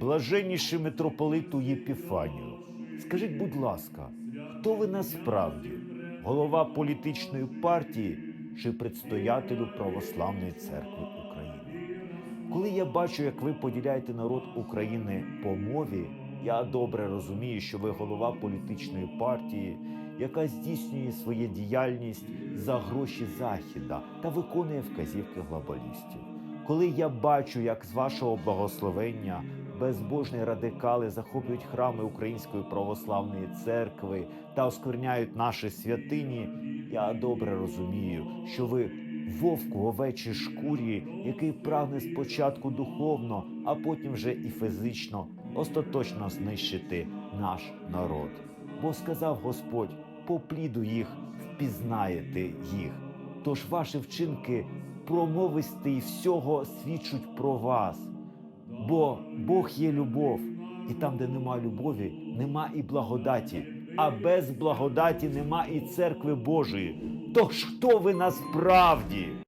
блаженніший митрополиту Єпіфанію, скажіть, будь ласка, хто ви насправді? Голова політичної партії чи предстоятелю Православної церкви України? Коли я бачу, як ви поділяєте народ України по мові, я добре розумію, що ви голова політичної партії, яка здійснює свою діяльність за гроші Західа та виконує вказівки глобалістів. Коли я бачу, як з вашого благословення безбожні радикали захоплюють храми Української православної церкви та оскверняють наші святині, я добре розумію, що ви вовк в овечій шкурі, який прагне спочатку духовно, а потім вже і фізично остаточно знищити наш народ. Бо сказав Господь: по пліду їх впізнаєте їх. Тож ваші вчинки промовисті й всього свідчать про вас. Бо Бог є любов, і там, де нема любові, нема і благодаті, а без благодаті нема і церкви Божої. То хто ви насправді?